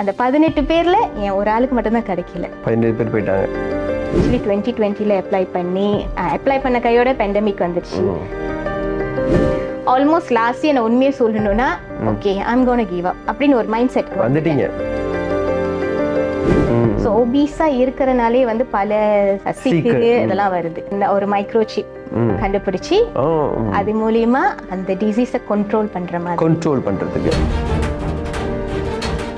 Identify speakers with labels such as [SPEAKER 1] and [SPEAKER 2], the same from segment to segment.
[SPEAKER 1] அந்த பதினெட்டு பேர்ல என் ஒரு ஆளுக்கு மட்டும்தான் கிடைக்கல.
[SPEAKER 2] பதினேழு பேர் போயிட்டாங்க.
[SPEAKER 1] ஆக்சுவலி டுவெண்ட்டி டுவெண்ட்டியில் அப்ளை பண்ணி அப்ளை பண்ண கையோட பெண்டமிக் வந்துச்சு ஆல்மோஸ்ட் லாஸ்ட் நான் உண்மையை சொல்லணும்னா okay I'm gonna give up அப்படின்னு ஒரு மைண்ட் செட்
[SPEAKER 2] வந்துட்டீங்க.
[SPEAKER 1] ஸோ ஒபீஸா இருக்கிறனாலே வந்து பல சிக்கு.
[SPEAKER 2] சீக்கு.
[SPEAKER 1] இதெல்லாம் வருது. இந்த ஒரு மைக்ரோ சிப். கண்டுபிடிச்சி அது மூலியமா அந்த டிசீஸை கண்ட்ரோல் பண்ற மாதிரி.
[SPEAKER 2] கண்ட்ரோல் பண்றதுக்கு.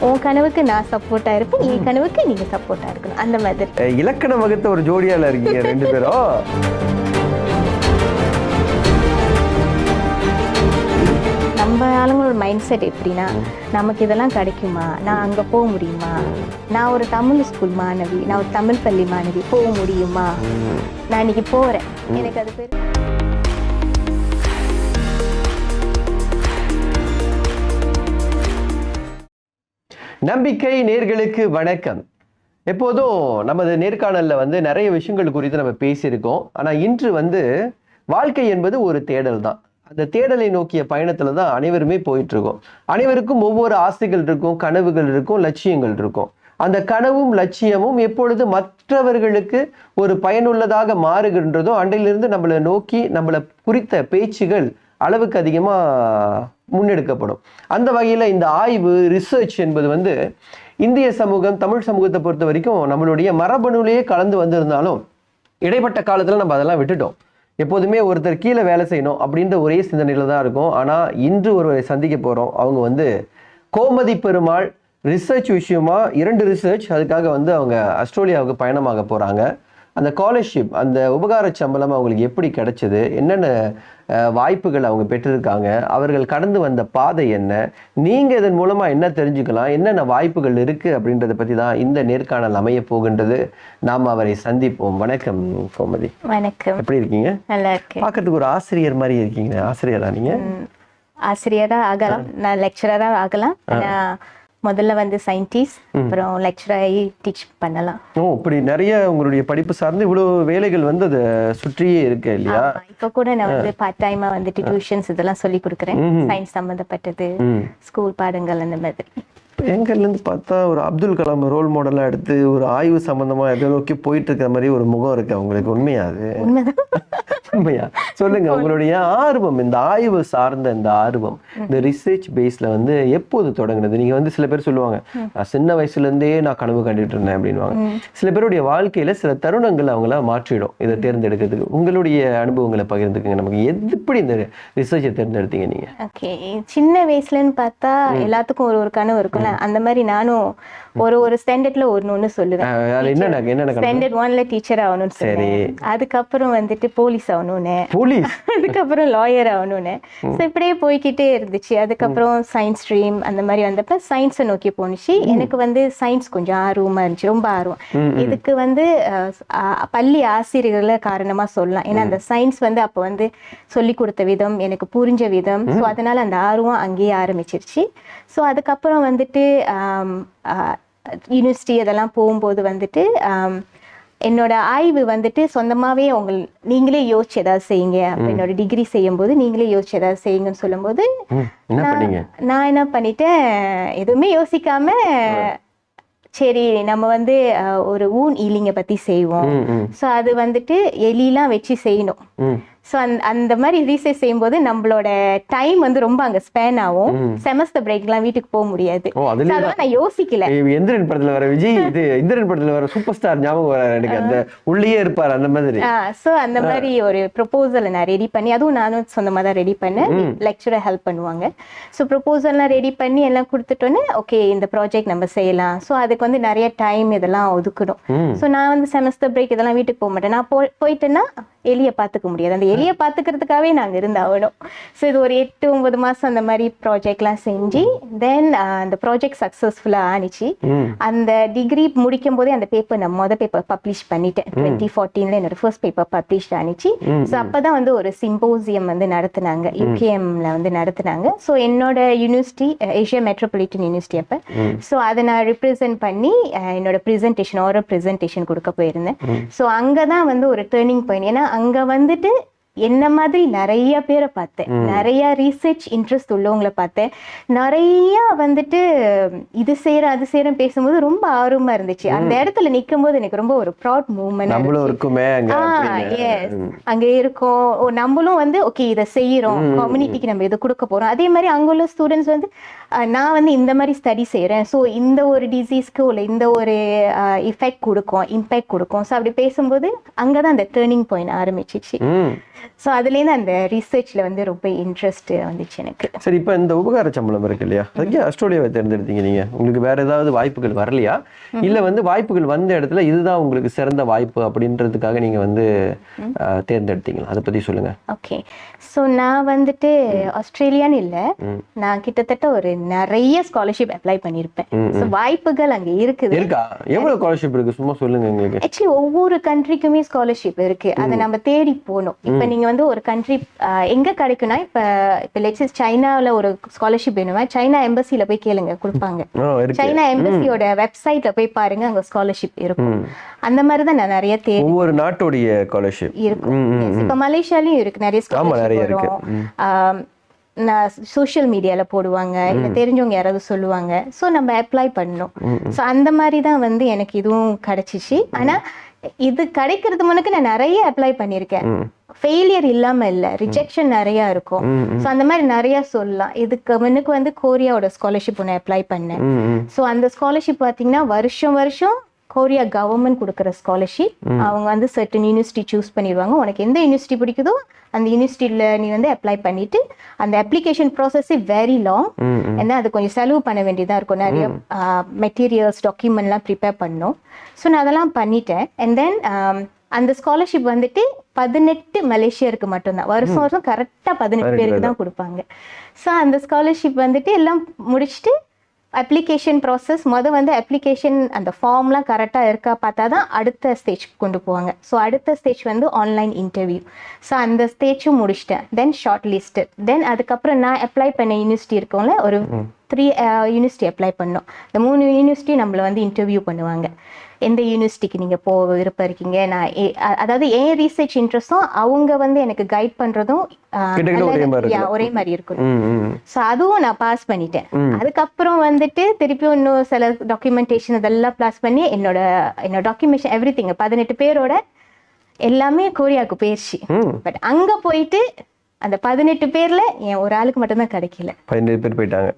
[SPEAKER 1] உன் கனவுக்கு நான் சப்போர்ட்டா இருப்பேன் என் கனவுக்கு நீங்க சப்போர்ட்டா இருக்கணும். அந்த மாதிரி.
[SPEAKER 2] இலக்கண வகுத்த ஒரு ஜோடியால இருக்கீங்க ரெண்டு பேரும்
[SPEAKER 1] நம்ம ஆளுங்களோட மைண்ட் செட் எப்படின்னா நமக்கு இதெல்லாம் கிடைக்குமா? நான் அங்க போக முடியுமா? நான் ஒரு தமிழ் ஸ்கூல் மாணவி நான் ஒரு தமிழ் பள்ளி மாணவி போக முடியுமா? நான் இன்னைக்கு போறேன். எனக்கு அது பேர்
[SPEAKER 2] நம்பிக்கை நேர்களுக்கு வணக்கம். எப்போதும் நமது நேர்காணலில் வந்து நிறைய விஷயங்கள் குறித்து நம்ம பேசியிருக்கோம். ஆனால் இன்று வந்து வாழ்க்கை என்பது ஒரு தேடல் தான். அந்த தேடலை நோக்கிய பயணத்தில் தான் அனைவருமே போயிட்டுருக்கோம். அனைவருக்கும் ஒவ்வொரு ஆசைகள் இருக்கும் கனவுகள் இருக்கும் லட்சியங்கள் இருக்கும். அந்த கனவும் லட்சியமும் எப்பொழுது மற்றவர்களுக்கு ஒரு பயனுள்ளதாக மாறுகின்றதோ அண்டையிலிருந்து நம்மளை நோக்கி நம்மளை குறித்த பேச்சுகள் அளவுக்கு அதிகமாக முன்னெடுக்கப்படும். அந்த வகையில் இந்த ஆய்வு ரிசர்ச் என்பது வந்து இந்திய சமூகம் தமிழ் சமூகத்தை பொறுத்த வரைக்கும் நம்மளுடைய மரபணுலேயே கலந்து வந்திருந்தாலும் இடைப்பட்ட காலத்தில் நம்ம அதெல்லாம் விட்டுட்டோம். எப்போதுமே ஒருத்தர் கீழே வேலை செய்யணும் அப்படின்ற ஒரே சிந்தனையில் தான் இருக்கும். ஆனால் இன்று ஒருவரை சந்திக்க போகிறோம் அவங்க வந்து கோமதி பெருமாள் ரிசர்ச் விஷயமா இரண்டு ரிசர்ச் அதுக்காக வந்து அவங்க ஆஸ்திரேலியாவுக்கு பயணமாக போகிறாங்க அந்த ஸ்காலர்ஷிப் அந்த உபகார சம்பளம் அவங்களுக்கு எப்படி கிடைச்சது? என்னென்ன வாய்ப்புகள் அவங்க பெற்றிருக்காங்க? அவர்கள் கடந்து வந்த பாதை என்ன? நீங்க இதன் மூலமா என்ன தெரிஞ்சுக்கலாம்? என்னென்ன வாய்ப்புகள் இருக்கு? அப்படின்றத பத்தி தான் இந்த நேர்காணல் அமைய போகின்றது. நாம் அவரை சந்திப்போம். வணக்கம் கோமதி.
[SPEAKER 1] வணக்கம்.
[SPEAKER 2] எப்படி இருக்கீங்க?
[SPEAKER 1] நல்லா இருக்கு
[SPEAKER 2] பார்க்கறதுக்கு ஒரு ஆசிரியர் மாதிரி இருக்கீங்க. ஆசிரியரா நீங்க?
[SPEAKER 1] ஆசிரியரா ஆகலாம். நான் லெக்சரரா ஆகலாம். முதல்ல வந்து சயின்டிஸ்ட் அப்புறம் லெக்சர் ஆகி டீச் பண்ணலாம்.
[SPEAKER 2] ஓ இப்படி நிறைய உங்களுடைய படிப்பு சார்ந்து இவ்வளவு வேலைகள் வந்து அதை சுற்றியே இருக்கு இல்லையா?
[SPEAKER 1] இப்ப கூட நான் வந்து பார்ட் டைமா வந்துட்டு டியூஷன்ஸ் இதெல்லாம் சொல்லி கொடுக்குறேன். சயின்ஸ் சம்பந்தப்பட்டது ஸ்கூல் பாடங்கள் அந்த மாதிரி.
[SPEAKER 2] எங்கள்ல இருந்து பார்த்தா ஒரு அப்துல் கலாம் ரோல் மாடலா எடுத்து ஒரு ஆய்வு சம்பந்தமா எதை நோக்கி போயிட்டு இருக்கிற மாதிரி ஒரு முகம் இருக்கு உங்களுக்கு உண்மையா அது உண்மையா? சொல்லுங்க உங்களுடைய ஆர்வம் இந்த ஆய்வு சார்ந்த இந்த ஆர்வம் இந்த ரிசர்ச் பேஸ்ல வந்து எப்போது தொடங்குனது? நீங்க வந்து சில பேர் சொல்லுவாங்க நான் சின்ன வயசுல இருந்தே நான் கனவு கண்டுட்டு இருந்தேன் அப்படின்வாங்க சில பேருடைய வாழ்க்கையில சில தருணங்கள் அவங்கள மாற்றிடும் இதை தேர்ந்தெடுக்கிறதுக்கு. உங்களுடைய அனுபவங்களை பகிர்ந்துக்குங்க. நமக்கு எப்படி இந்த ரிசர்ச்சை தேர்ந்தெடுத்தீங்க நீங்க?
[SPEAKER 1] ஓகே சின்ன வயசுலன்னு பார்த்தா எல்லாத்துக்கும் ஒரு ஒரு கனவு இருக்கும்ல? அந்த மாதிரி நானும் ஒரு ஒரு ஸ்டாண்டர்ட்ல ஒண்ணு சொல்லுவேன்.
[SPEAKER 2] என்னென்ன கனவு?
[SPEAKER 1] ஸ்டாண்டர்ட் ஒன்ல டீச்சர் ஆகணும்னு சொன்னேன். அதுக்கப்புறம் வந்துட்டு போலீஸ் ஆகணும்னு.
[SPEAKER 2] போலீஸ்
[SPEAKER 1] அதுக்கப்புறம் லாயர் ஆகணும்னு. ஸோ இப்படியே போய்க்கிட்டே இருந்துச்சு. அதுக்கப்புறம் சயின்ஸ் ஸ்ட்ரீம் அந்த மாதிரி வந்தப்ப சயின்ஸை நோக்கி போணுச்சு. எனக்கு வந்து சயின்ஸ் கொஞ்சம் ஆர்வமா இருந்துச்சு. ரொம்ப ஆர்வம். இதுக்கு வந்து பள்ளி ஆசிரியர்களை காரணமா சொல்லலாம். ஏன்னா அந்த சயின்ஸ் வந்து அப்போ வந்து சொல்லி கொடுத்த விதம் எனக்கு புரிஞ்ச விதம். ஸோ அதனால அந்த ஆர்வம் அங்கேயே ஆரம்பிச்சிருச்சு. ஸோ அதுக்கப்புறம் வந்துட்டு யூனிவர்சிட்டி அதெல்லாம் போகும்போது வந்துட்டு என்னோட ஆய்வு வந்துட்டு சொந்தமாவே உங்கள் நீங்களே யோசிச்சு ஏதாவது செய்யுங்க. என்னோட டிகிரி செய்யும்போது நீங்களே யோசிச்சு ஏதாவது செய்யுங்கன்னு சொல்லும்போது நான் என்ன பண்ணிட்டேன்? எதுவுமே யோசிக்காம சரி நம்ம வந்து ஒரு ஊன் ஈலிங்க பத்தி செய்வோம். ஸோ அது வந்துட்டு எலிலாம் வச்சு செய்யணும். ஸோ அந்த அந்த மாதிரி ரீசர்ச் செய்யும்போது நம்மளோட டைம் வந்து ரொம்ப அங்க ஸ்பேன் ஆகும். செமஸ்டர் பிரேக்லாம் வீட்டுக்கு போக முடியாது. அதெல்லாம் நான் யோசிக்கல.
[SPEAKER 2] ஏய், எந்திரன் படத்துல வர விஜய் இது இந்திரன் படத்துல வர சூப்பர் ஸ்டார் ஞாபகம் வர எனக்கு அந்த உள்ளேயே இருப்பார் அந்த மாதிரி.
[SPEAKER 1] ஸோ அந்த மாதிரி ஒரு ப்ரொபோசலை நான் ரெடி பண்ணி அதுவும் நானும் சொந்தமாக தான் ரெடி பண்ணேன் லெக்சரர் ஹெல்ப் பண்ணுவாங்க. ஸோ ப்ரொபோசல்லாம் ரெடி பண்ணி எல்லாம் கொடுத்துட்டோன்னே ஓகே இந்த ப்ராஜெக்ட் நம்ம செய்யலாம். ஸோ அதுக்கு வந்து நிறைய டைம் இதெல்லாம் ஒதுக்கணும். ஸோ நான் வந்து செமஸ்டர் பிரேக் இதெல்லாம் வீட்டுக்கு போக மாட்டேன். நான் போ போயிட்டேன்னா எலியை பார்த்துக்க முடியாது. அந்த எலியை பார்த்துக்கிறதுக்காகவே நாங்கள் இருந்தாகணும் ஸோ இது ஒரு எட்டு ஒன்பது மாதம் அந்த மாதிரி ப்ராஜெக்ட்லாம் செஞ்சு தென் அந்த ப்ராஜெக்ட் சக்ஸஸ்ஃபுல்லாக ஆனிச்சு. அந்த டிகிரி முடிக்கும் போதே அந்த பேப்பர் நான் மொதல் பேப்பர் பப்ளிஷ் பண்ணிட்டேன். டுவெண்ட்டி ஃபோர்டீன்ல என்னோட ஃபர்ஸ்ட் பேப்பர் பப்ளிஷ் ஆனிச்சு. ஸோ அப்பதான் வந்து ஒரு சிம்போசியம் வந்து நடத்துனாங்க. யூகேஎம்ல வந்து நடத்துனாங்க. ஸோ என்னோட யூனிவர்சிட்டி ஏஷியா மெட்ரோபாலிட்டன் யூனிவர்சிட்டி அப்போ. ஸோ அதை நான் ரிப்ரசென்ட் பண்ணி என்னோட ப்ரெசன்டேஷன் ஓரல் ப்ரெசன்டேஷன் கொடுக்க போயிருந்தேன். ஸோ அங்கே தான் வந்து ஒரு டேர்னிங் பாயிண்ட் ஏன்னா அங்கே வந்துட்டு என்ன மாதிரி நிறைய பேரை பார்த்தேன். நிறைய ரீசர்ச் இன்ட்ரெஸ்ட் உள்ளவங்களை பார்த்தேன். நிறைய வந்துட்டு இது செய்யறேன் அது செய்யறேன் பேசும்போது ரொம்ப ஆர்வமா இருந்துச்சு. அந்த இடத்துல நிக்கும் போது எனக்கு ரொம்ப ஒரு ப்ரௌட் மூமெண்ட்
[SPEAKER 2] நம்மளும் இருக்குமே அங்க
[SPEAKER 1] இருக்கோம். நம்மளும் வந்து ஓகே இதை செய்யறோம் கம்யூனிட்டிக்கு நம்ம இதை கொடுக்க போறோம். அதே மாதிரி அங்க உள்ள ஸ்டூடெண்ட்ஸ் வந்து நான் வந்து இந்த மாதிரி ஸ்டடி செய்யறேன் ஸோ இந்த ஒரு டிசீஸ்க்கு உள்ள இந்த ஒரு இஃபெக்ட் கொடுக்கும் இம்பேக்ட் கொடுக்கும். ஸோ அப்படி பேசும்போது அங்கதான் அந்த டேர்னிங் பாயிண்ட் ஆரம்பிச்சிச்சு. ஸோ அதுலேருந்து அந்த ரிசர்ச்ல வந்து ரொம்ப இன்ட்ரெஸ்ட் வந்துச்சு எனக்கு.
[SPEAKER 2] சரி இப்ப இந்த உபகார சம்பளம் இருக்கு இல்லையா? அதுக்கு ஆஸ்திரேலியாவை தேர்ந்தெடுத்தீங்க நீங்க? உங்களுக்கு வேற ஏதாவது வாய்ப்புகள் வரலையா? இல்ல வந்து வாய்ப்புகள் வந்த இடத்துல இதுதான் உங்களுக்கு சிறந்த வாய்ப்பு அப்படின்றதுக்காக நீங்க வந்து தேர்ந்தெடுத்தீங்களா? அதை பத்தி சொல்லுங்க.
[SPEAKER 1] ஓகே ஸோ நான் வந்துட்டு ஆஸ்திரேலியான்னு இல்லை. நான் கிட்டத்தட்ட ஒரு நிறைய ஸ்காலர்ஷிப் அப்ளை பண்ணியிருப்பேன் ஸோ வாய்ப்புகள் அங்கே இருக்குது.
[SPEAKER 2] இருக்கா? எவ்வளவு ஸ்காலர்ஷிப் இருக்கு? சும்மா சொல்லுங்க எங்களுக்கு.
[SPEAKER 1] ஆக்சுவலி ஒவ்வொரு கண்ட்ரிக்குமே ஸ்காலர்ஷிப் இருக்கு. அதை நம்ம தேடி போகணும். இப்போ நீங்க வந்து ஒரு கண்ட்ரி எங்க கிடைக்கும்னா இப்போ இப்போ லெட்ஸ் சைனாவில் ஒரு ஸ்காலர்ஷிப் வேணுமா? சைனா எம்பசியில் போய் கேளுங்க கொடுப்பாங்க. சைனா எம்பசியோட வெப்சைட்ல போய் பாருங்க அங்க ஸ்காலர்ஷிப் இருக்கும். அந்த மாதிரி தான் நான் நிறைய தேடி
[SPEAKER 2] ஒவ்வொரு நாட்டுடைய ஸ்காலர்ஷிப்
[SPEAKER 1] இருக்கும். இப்ப மலேசியாலயும் இருக்கு. நிறைய ஸ்காலர்ஷிப் சோஷியல் மீடியால போடுவாங்க. இல்ல தெரிஞ்சவங்க யாராவது சொல்லுவாங்க. சோ நம்ம அப்ளை பண்ணணும். சோ அந்த மாதிரி தான் வந்து எனக்கு இதுவும் கிடைச்சிச்சு. ஆனா இது கிடைக்கிறது முன்னுக்கு நான் நிறைய அப்ளை பண்ணியிருக்கேன். ஃபெயிலியர் இல்லாம இல்ல ரிஜெக்ஷன் நிறைய இருக்கும். சோ அந்த மாதிரி நிறைய சொல்லலாம். இதுக்கு முன்னுக்கு வந்து கோரியாவோட ஸ்காலர்ஷிப் ஒன்று அப்ளை பண்ணேன். ஸோ அந்த ஸ்காலர்ஷிப் பார்த்தீங்கன்னா வருஷம் வருஷம் கொரியா கவர்மெண்ட் கொடுக்குற ஸ்காலர்ஷிப் அவங்க வந்து சர்டன் யூனிவர்சிட்டி சூஸ் பண்ணிடுவாங்க. உனக்கு எந்த யூனிவர்சிட்டி பிடிக்குதோ அந்த யூனிவர்சிட்டியில் நீ வந்து அப்ளை பண்ணிட்டு அந்த அப்ளிகேஷன் ப்ராசஸே வெரி லாங் ஏன்னா அது கொஞ்சம் செலவு பண்ண வேண்டியதாக இருக்கும். நிறைய மெட்டீரியல்ஸ் டாக்குமெண்ட்லாம் ப்ரிப்பேர் பண்ணணும். ஸோ நான் அதெல்லாம் பண்ணிட்டேன். அண்ட் தென் அந்த ஸ்காலர்ஷிப் வந்துட்டு பதினெட்டு மலேசியருக்கு மட்டும்தான். வருஷம் வருஷம் கரெக்டாக பதினெட்டு பேருக்கு தான் கொடுப்பாங்க. ஸோ அந்த ஸ்காலர்ஷிப் வந்துட்டு எல்லாம் முடிச்சுட்டு அப்ளிகேஷன் ப்ராசஸ் முத வந்து அப்ளிகேஷன் அந்த ஃபார்ம்லாம் கரெக்டாக இருக்கா பார்த்தா தான் அடுத்த ஸ்டேஜ் கொண்டு போவாங்க. ஸோ அடுத்த ஸ்டேஜ் வந்து ஆன்லைன் இன்டர்வியூ ஸோ அந்த ஸ்டேஜும் முடிச்சிட்டேன். தென் ஷார்ட் லிஸ்ட்டு தென் அதுக்கப்புறம் நான் அப்ளை பண்ண யூனிவர்சிட்டி இருக்கோம்ல ஒரு த்ரீ யூனிவர்சிட்டி அப்ளை பண்ணோம். இந்த மூணு யூனிவர்சிட்டி நம்மளை வந்து இன்டர்வியூ பண்ணுவாங்க. எந்த யூனிவர்சிட்டிக்கு நீங்கள் போ விருப்பம் இருக்கீங்க? நான் அதாவது ஏன் ரீசர்ச் இன்ட்ரெஸ்டும் அவங்க வந்து எனக்கு கைட் பண்ணுறதும்
[SPEAKER 2] ஒரே மாதிரி
[SPEAKER 1] ஒரே மாதிரி இருக்கணும்
[SPEAKER 2] ம் ம்
[SPEAKER 1] ஸோ அதுவும் நான் பாஸ் பண்ணிட்டேன். அதுக்கப்புறம் வந்துட்டு திருப்பியும் இன்னும் சில டாக்குமெண்டேஷன் இதெல்லாம் பாஸ் பண்ணி என்னோட என்னோட டாக்குமெண்டேஷன் எவ்ரி திங் பதினெட்டு பேரோட எல்லாமே கொரியாவுக்கு போயிடுச்சு பட் அங்க போயிட்டு அந்த பதினெட்டு பேர்ல என் ஒரு ஆளுக்கு மட்டும்தான் கிடைக்கல.
[SPEAKER 2] பதினேழு பேர் போயிட்டாங்க.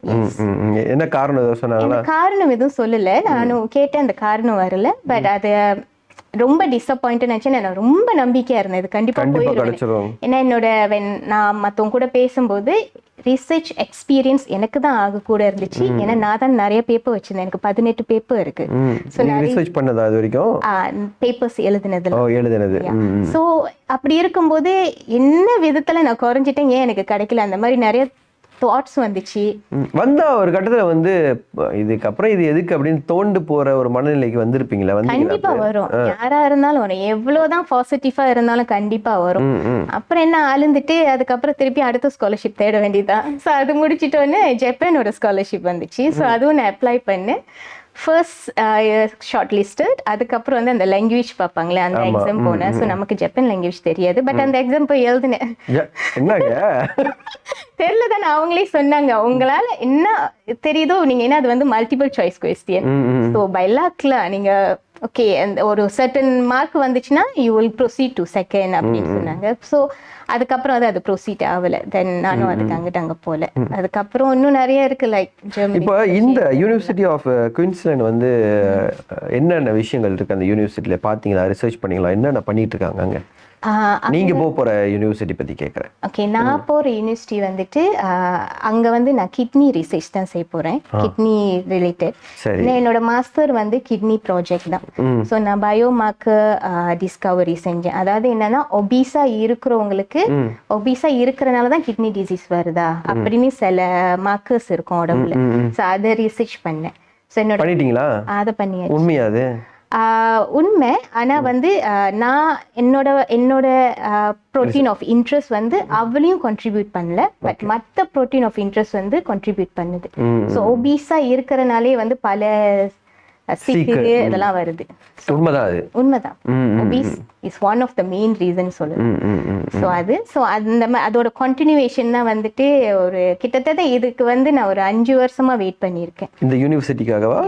[SPEAKER 2] என்ன காரணம் சொன்னாங்களா?
[SPEAKER 1] எனக்கு காரணம் எதுவும் சொல்லல. நானும் கேட்டேன் அந்த காரணம் வரல. பட் அது ரொம்ப டிசப்பாயிண்ட் நினைச்சேன் நான் ரொம்ப நம்பிக்கையா இருந்தேன். இது கண்டிப்பா
[SPEAKER 2] கிடைச்சிரும்
[SPEAKER 1] ஏன்னா என்னோட when நான் மத்தவங்க கூட பேசும்போது ரிசர்ச் எக்ஸ்பீரியன்ஸ் எனக்கு தான் ஆக கூட இருந்துச்சு. ஏன்னா நான் தான் நிறைய பேப்பர் வச்சிருந்தேன். எனக்கு பதினெட்டு பேப்பர் இருக்கு.
[SPEAKER 2] நீங்க ரிசர்ச் பண்ணதா அது வரைக்கும்?
[SPEAKER 1] பேப்பர்ஸ்
[SPEAKER 2] எழுதுனது. ம்.
[SPEAKER 1] ஸோ அப்படி இருக்கும்போது என்ன விதத்துல நான் குறைஞ்சிட்டேன்? ஏன் எனக்கு கிடைக்கல? அந்த மாதிரி நிறைய தாட்ஸ் வந்துச்சு.
[SPEAKER 2] வந்தா ஒரு கட்டத்துல வந்து இதுக்கப்புறம் இது எதுக்கு அப்படின்னு தோண்டு போற ஒரு மனநிலைக்கு வந்திருப்பீங்களா?
[SPEAKER 1] கண்டிப்பா வரும். யாரா இருந்தாலும் வரும். எவ்வளவுதான் பாசிட்டிவா இருந்தாலும் கண்டிப்பா வரும். அப்புறம் என்ன ஆளுந்துட்டு அதுக்கப்புறம் திருப்பி அடுத்த ஸ்காலர்ஷிப் தேட வேண்டியதுதான். ஸோ அது முடிச்சிட்டோன்னு ஜப்பானோட ஸ்காலர்ஷிப் வந்துச்சு. ஸோ அதுவும் நான் அப்ளை பண்ணேன். ஃபர்ஸ்ட் ஷார்ட் லிஸ்டட் அதுக்கப்புறம் வந்து அந்த லாங்குவேஜ் பார்ப்பாங்களே அந்த எக்ஸாம் போனேன் ஸோ நமக்கு ஜப்பான் லாங்குவேஜ் தெரியாது. பட் அந்த எக்ஸாம் போய் எழுதினேன். தெரியல தானே அவங்களே சொன்னாங்க. உங்களால என்ன தெரியுதோ நீங்க என்ன அது வந்து multiple choice question so by லக்ல நீங்க ஓகே ஒரு சர்டன் மார்க் வந்துச்சுன்னா you will proceed to second அப்படின்னு சொன்னாங்க. ஸோ அதுக்கப்புறம் அது அது ப்ரொசீட் ஆகல. தென் நானும் அதுக்கு அங்கிட்டு அங்க போல. அதுக்கப்புறம் இன்னும் நிறைய இருக்கு லைக்
[SPEAKER 2] இப்போ இந்த யூனிவர்சிட்டி ஆஃப் குயின்ஸ்லாண்ட் வந்து என்னென்ன விஷயங்கள் இருக்கு அந்த யூனிவர்சிட்டியில பாத்தீங்களா? ரிசர்ச் பண்ணீங்களா? என்னென்ன பண்ணிட்டு இருக்காங்க அங்க? நீங்க போக போற யூனிவர்சிட்டி பத்தி கேக்குறேன்.
[SPEAKER 1] ஓகே நான் போற யூனிவர்சிட்டி வந்துட்டு அங்க வந்து நான் கிட்னி ரிசர்ச் தான் செய்ய போறேன். கிட்னி ரிலேட்டட் என்னோட மாஸ்டர் வந்து கிட்னி ப்ராஜெக்ட் தான். ஸோ நான் பயோமார்க்கு டிஸ்கவரி செஞ்சேன். அதாவது என்னன்னா ஒபீஸா இருக்கிறவங்களுக்கு ஒபீஸா இருக்கிறனால தான் கிட்னி டிசீஸ் வருதா? அப்படின்னு சில மார்க்கர்ஸ் இருக்கும் உடம்புல. ஸோ அதை ரிசர்ச் பண்ணேன். ஸோ என்னோட
[SPEAKER 2] பண்ணிட்டீங்களா?
[SPEAKER 1] அதை பண்ணியாச்சு.
[SPEAKER 2] உண்மையா அது?
[SPEAKER 1] உண்மை. ஆனா வந்து நான் என்னோட என்னோட ப்ரோட்டீன் ஆஃப் இன்ட்ரெஸ்ட் வந்து அவளையும் கான்ட்ரிபியூட் பண்ணல. பட் மற்ற ப்ரோட்டீன் ஆஃப் இன்ட்ரெஸ்ட் வந்து கான்ட்ரிபியூட் பண்ணுது. ஸோ ஒபீஸா இருக்கிறனாலே வந்து பல சிக்கு இதெல்லாம் வருது.
[SPEAKER 2] உண்மைதான் அது.
[SPEAKER 1] உண்மைதான். Obese is one of the main reason
[SPEAKER 2] hmm.
[SPEAKER 1] So அது ஸோ அந்த அதோட கண்டினியூவேஷன் தான் வந்துட்டு ஒரு கிட்டத்தட்ட இதுக்கு வந்து நான் ஒரு அஞ்சு வருஷமா வெயிட் பண்ணியிருக்கேன்.
[SPEAKER 2] இந்த யூனிவர்சிட்டிக்காகவா.